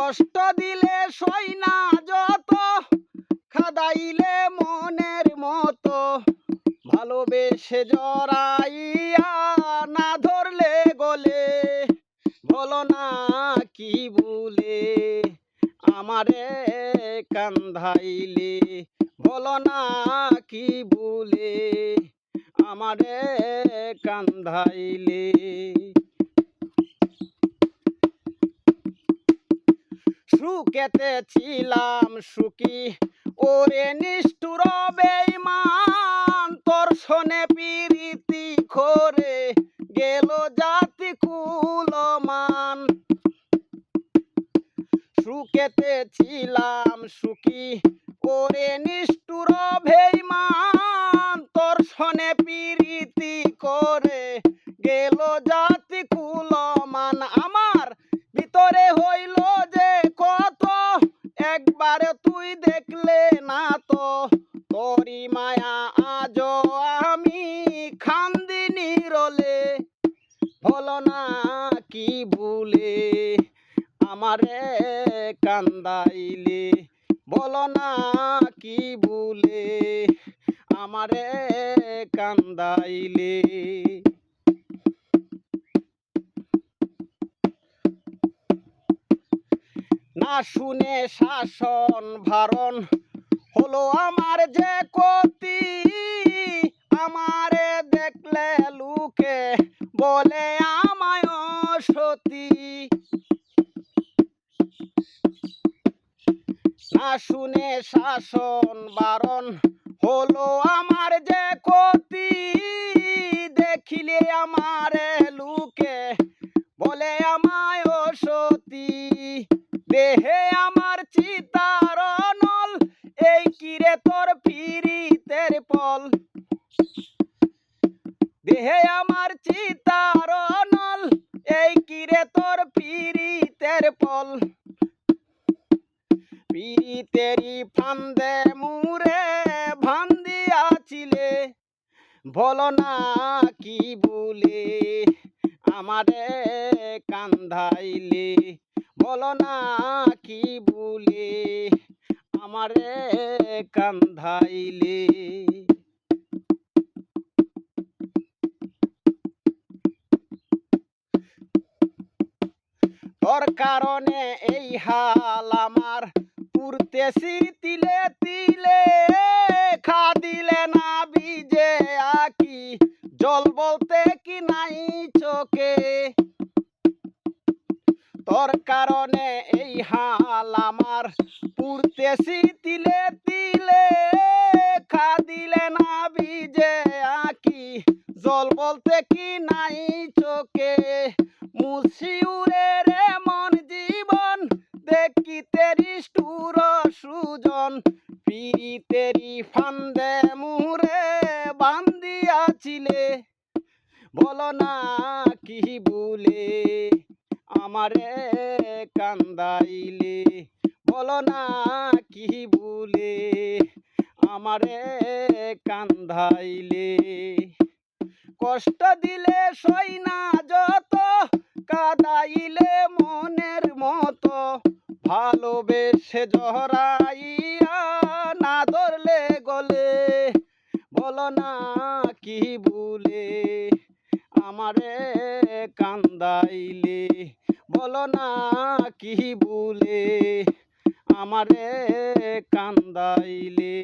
কষ্ট দিলে সই না যত, খাদাইলে মনের মতো। ভালোবেসে জড়াইয়া না ধরলে গলে, বলো না কি বলে আমারে কান্ধাইলে, বলো না কি বলে আমারে কান্ধাইলে। সুখেতে ছিলাম সুখী। ওরে নিষ্ঠুর বেইমান তোর শোনে পিরিতি খোরে গেল জাতি কুলমান। সুখেতে ছিলাম সুখী, ওরে নিষ্ঠুর বেইমান তোর শোনে পিরিতি করে গেল জাতি কুলমান। আমার ভিতরে হইল একবার তুই দেখলে না তো তোরি মায়া আজ আমি খান্দিনি রলে। বলো না কি ভুলে আমারে কান্দাইলে। বলো না কি ভুলে আমারে কান্দাইলে। না শুনে শাসন ভারণ। হলো আমার যে কতি আমারে দেখলে লুকে বলে আমায় সতী। না শুনে শাসন বারণ হলো আমার যে কতি দেখিলে আমারে লুকে বলে আমায় সতী। দেহে আমার চিতার নল এই কিরে তোর পিরিতের পল? দেহে আমার চিতার নল এই কিরে তোর পিরিতের পল? পিরিতেরি ফান্দে মুরে ভান্দিয়াছিলে, বলো না কি বলে আমারে কান্ধাইলে? বলো না কি বলে? আমারে কান্ধাইলে। তোর কারণে এই হাল আমার পুরতেছি তিলে তিলে খা দিলে না বিজে আকি। জল বলতে কি নাই চোখে? তোর কারণে এই হাল আমার পুরতেছি তিলে তিলে খা দিলে না বিজে আকি। জল বলতে কি নাই চোখে? মুসিউরে রে মন জীবন, দেখি তেরি রিষ্টুর সুজন। পিরিতেরি ফান্দে মুরে বান্দিয়াছিলে বলো না কি বলে আমারে কান্দাইলে, বলো না কি বলে? আমারে কান্দাইলে। কষ্ট দিলে সই না যত, কাদাইলে মনের মতো। ভালোবেসে জহরাইয়া না ধরলে গলে, বলো না কি বলে? আমারে কান্দাইলে। বলো না কি বলে আমারে কান্দাইলে?